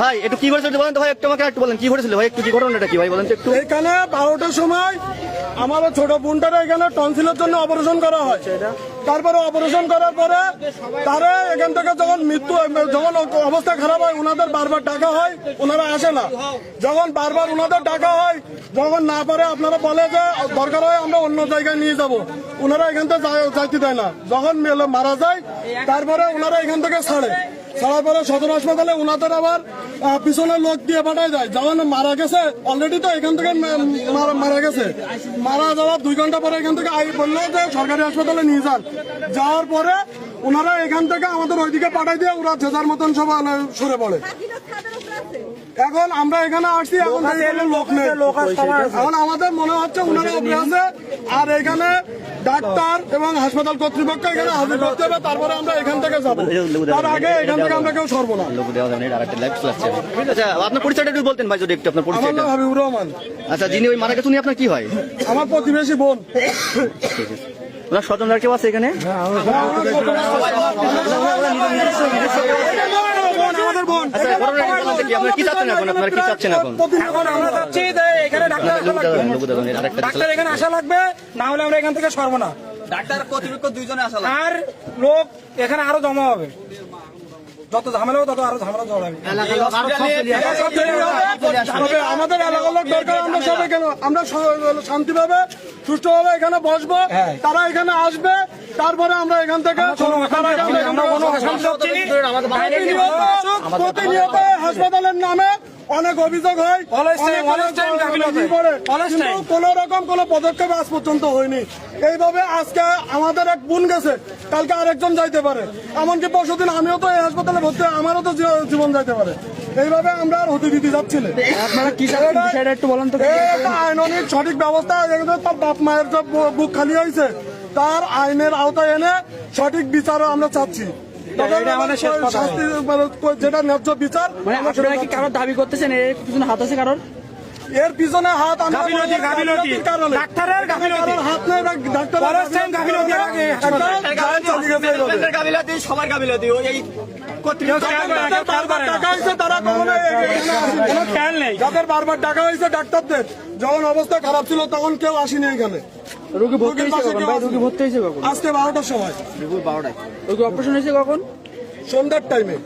ভাই, একটু কি করেছিল বলেন তো একটু আমাকে একটু বলেন, কি ঘটেছিল ভাই, একটু কি ঘটনাটা কি ভাই বলেন একটু? এখানে বারোটার সময় আমার ছোট বোনটার এখানে টনসিলের জন্য অপারেশন করা হয়। তারপরে অপারেশন করার পরে তারা এখান থেকে যখন মৃত্যু, যখন অবস্থা খারাপ হয়, ওনাদের বারবার ডাকা হয়, ওনারা আসে না। যখন বারবার ওনাদের ডাকা হয়, যখন না পারে, আপনারা বলে যে দরকার হয় আমরা অন্য জায়গায় নিয়ে যাব। ওনারা এখান থেকে যাইতে দেয় না। যখন মারা যায়, তারপরে ওনারা এখান থেকে ছাড়ে। ছাড়ার পরে সদর হাসপাতালে ওনাদের আবার পিছনে লোক দিয়ে পাঠায় যায় যেমন মারা গেছে। অলরেডি তো এখান থেকে মারা- গেছে। মারা যাওয়ার দুই ঘণ্টা পরে এখান থেকে বলল যে সরকারি হাসপাতালে নিয়ে যান। যাওয়ার পরে ওনারা এখান থেকে আমাদের ওইদিকে পাঠাই দিয়ে ওরা যে যার মতন সব সরে পড়ে। এখন আমরা এখানে আসছি এখন লোক নেই এখন আমাদের মনে হচ্ছে ওনারা আছে আর এখানে ডাক্তার এবং হাসপাতাল কর্তৃপক্ষ এখানে হাজির করতে হবে তারপরে আমরা এখান থেকে যাব তার আগে এখান থেকে আমরা কেউ সরবো না আচ্ছা আপনার পরিচয়টা একটু বলতেন ভাই যদি একটু আপনার আমার পরিচয়টা হাবিবুর রহমান আচ্ছা যিনি ওই মারা গেছে উনি আপনার কি হয় আমার প্রতিবেশী বোন ওনার স্বজনরা কেউ আছে এখানে আমাদের বোন আচ্ছা ঘটনাটা একটু বলতে কি আপনার কি চাচ্ছেন এখন? আপনার কি চাচ্ছেন এখন? এখন আমরা চাচ্ছি যে এখানে ডাক্তার আসা লাগবে। লোক দেওয়া যাবে না, আরেকটা ডাক্তার এখানে আসা লাগবে না হলে আমরা এখান থেকে সরবো না। ডাক্তার কর্তৃপক্ষ দুইজনে আসা আর লোক এখানে আরও জমা হবে। যত ঝামেলা হবে তত আরও ঝামেলা জড়াবে আমাদের এলাকার লোক দরকার আমরা সবাই কেন? আমরা শান্তিভাবে সুষ্ঠুভাবে এখানে বসবো তারা এখানে আসবে তারপরে আমরা এখান থেকে প্রতিনিয়ত- হাসপাতালের নামে অনেক অভিযোগ হয়। কোন রকম কোন পদক্ষেপ আজ পর্যন্ত হয়নি। এইভাবে আজকে আমাদের এক বোন গেছে কালকে আরেকজন যাইতে পারে। এমনকি পরশুদিন আমিও তো এই হাসপাতালে ভর্তি আমারও তো জীবন যাইতে পারে। এইভাবে আমরা আর হতে দিতে যাচ্ছি আপনারা কি বিষয়টা একটু বলেন তো এই একটা সঠিক ব্যবস্থা। তার বাপ মায়ের যে বুক খালি হয়েছে তার আইনের আওতায় এনে সঠিক বিচারও আমরা চাচ্ছি। মানে যেটা ন্যায্য বিচার মানে আপনারা কি কারোর দাবি করতেছেন? এর পিছনে হাত আছে কারোর? এর পিছনে হাত। ডাক্তারের হাত নেই ডাক্তার Always গাফিলতি। আগে গাবিলাতি সবার গাবিলাতি ওই টাকা হয়েছে তারা কখনো এখানে আসেনি। কোনো যাদের বারবার ডাকা হয়েছে ডাক্তারদের। যখন অবস্থা খারাপ ছিল তখন কেউ আসেনি এখানে। রোগী ভর্তি হয়েছে পাশে কখন? ভাই রোগী ভর্তি হয়েছে কখন? আজকে বারোটার সময়। রোগী অপারেশন হয়েছে কখন? সন্ধ্যার টাইমে